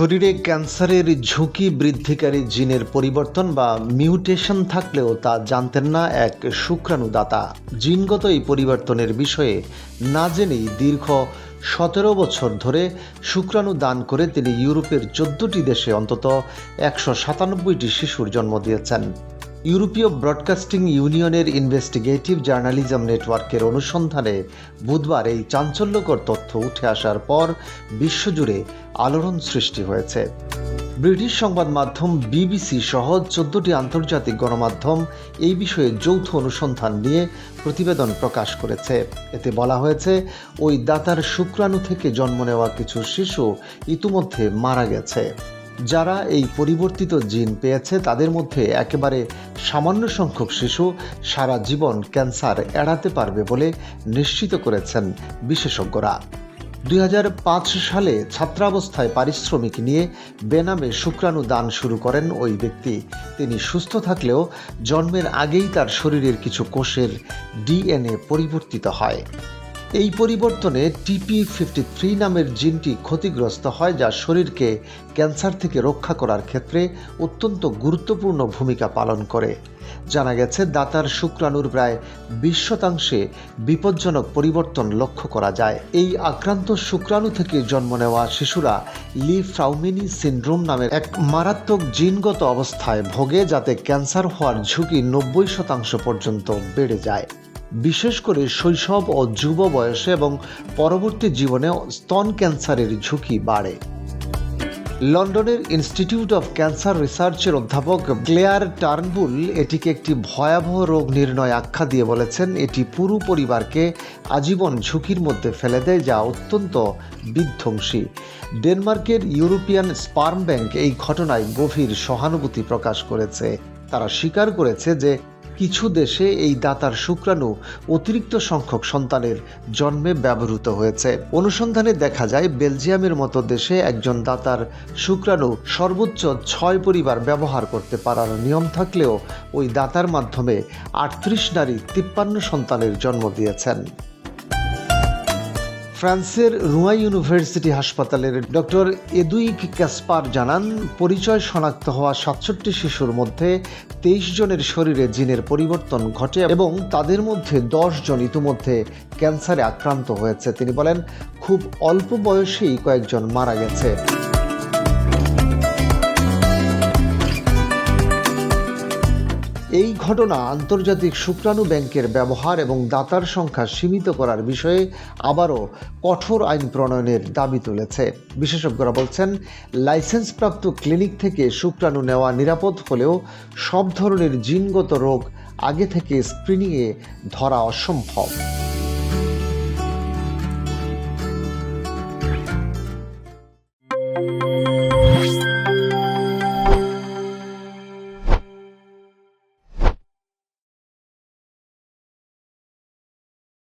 শরীরে ক্যান্সারের ঝুঁকি বৃদ্ধিকারী জিনের পরিবর্তন বা মিউটেশন থাকলেও তা জানতেন না এক শুক্রাণুদাতা। জিনগত এই পরিবর্তনের বিষয়ে না জেনেই দীর্ঘ সতেরো বছর ধরে শুক্রাণু দান করে তিনি ইউরোপের চোদ্দটি দেশে অন্তত একশো সাতানব্বইটি শিশুর জন্ম দিয়েছেন। ইউরোপীয় ব্রডকাস্টিং ইউনিয়নের ইনভেস্টিগেটিভ জার্নালিজম নেটওয়ার্কের অনুসন্ধানে বুধবার এই চাঞ্চল্যকর তথ্য উঠে আসার পর বিশ্বজুড়ে আলোড়ন সৃষ্টি হয়েছে। ব্রিটিশ সংবাদ মাধ্যম বিবিসি সহ চোদ্দটি আন্তর্জাতিক গণমাধ্যম এই বিষয়ে যৌথ অনুসন্ধান নিয়ে প্রতিবেদন প্রকাশ করেছে। এতে বলা হয়েছে, ওই দাতার শুক্রাণু থেকে জন্ম নেওয়া কিছু শিশু ইতিমধ্যে মারা গেছে। যারা এই পরিবর্তিত জিন পেয়েছে, তাদের মধ্যে একেবারে সামান্য সংখ্যক শিশু সারা জীবন ক্যান্সার এড়াতে পারবে বলে নিশ্চিত করেছেন বিশেষজ্ঞরা। দুই সালে ছাত্রাবস্থায় পারিশ্রমিক নিয়ে বেনামে শুক্রাণু দান শুরু করেন ওই ব্যক্তি। তিনি সুস্থ থাকলেও জন্মের আগেই তার শরীরের কিছু কোষের ডিএনএ পরিবর্তিত হয়। এই পরিবর্তনে টিপি ফিফটি থ্রি নামের জিনটি ক্ষতিগ্রস্ত হয় যা শরীরকে ক্যান্সার থেকে রক্ষা করার ক্ষেত্রে অত্যন্ত গুরুত্বপূর্ণ ভূমিকা পালন করে। জানা গেছে, দাতার শুক্রাণুর প্রায় বিশ শতাংশে বিপজ্জনক পরিবর্তন লক্ষ্য করা যায়। এই আক্রান্ত শুক্রাণু থেকে জন্ম নেওয়া শিশুরা লি ফ্রাউমিনি সিন্ড্রোম নামের এক মারাত্মক জিনগত অবস্থায় ভোগে, যাতে ক্যান্সার হওয়ার ঝুঁকি নব্বই শতাংশ পর্যন্ত বেড়ে যায়। বিশেষ করে শৈশব ও যুব বয়সে এবং পরবর্তী জীবনে স্তন ক্যান্সারের ঝুঁকি বাড়ে। লন্ডনের ইনস্টিটিউট অফ ক্যান্সার রিসার্চের অধ্যাপক ক্লেয়ার টার্নবুল এটিকে একটি ভয়াবহ রোগ নির্ণয় আখ্যা দিয়ে বলেছেন, এটি পুরো পরিবারকে আজীবন ঝুঁকির মধ্যে ফেলে দেয় যা অত্যন্ত বিধ্বংসী। ডেনমার্কের ইউরোপিয়ান স্পার্ম ব্যাংক এই ঘটনায় গভীর সহানুভূতি প্রকাশ করেছে। তারা স্বীকার করেছে যে কিছু দেশে এই দাতার শুক্রাণু অতিরিক্ত সংখ্যক সন্তানের জন্মে ব্যবহৃত হয়েছে। অনুসন্ধানে দেখা যায়, বেলজিয়ামের মতো দেশে একজন দাতার শুক্রাণু সর্বোচ্চ ছয় পরিবার ব্যবহার করতে পারার নিয়ম থাকলেও ওই দাতার মাধ্যমে আটত্রিশ নারী তিপ্পান্ন সন্তানের জন্ম দিয়েছেন। ফ্রান্সের রুয়া ইউনিভার্সিটি হাসপাতালের ডক্টর এদুইক ক্যাসপার জানান, পরিচয় শনাক্ত হওয়া সাতষট্টি শিশুর মধ্যে তেইশ জনের শরীরে জিনের পরিবর্তন ঘটে এবং তাদের মধ্যে দশ জন ইতিমধ্যে ক্যান্সারে আক্রান্ত হয়েছে। তিনি বলেন, খুব অল্প বয়সেই কয়েকজন মারা গেছে। এই ঘটনা আন্তর্জাতিক শুক্রাণু ব্যাংকের ব্যবহার এবং দাতার সংখ্যা সীমিত করার বিষয়ে আবারও কঠোর আইন প্রণয়নের দাবি তুলেছে। বিশেষজ্ঞরা বলছেন, লাইসেন্সপ্রাপ্ত ক্লিনিক থেকে শুক্রাণু নেওয়া নিরাপদ হলেও সব ধরনের জিনগত রোগ আগে থেকে স্ক্রিনিংয়ে ধরা অসম্ভব।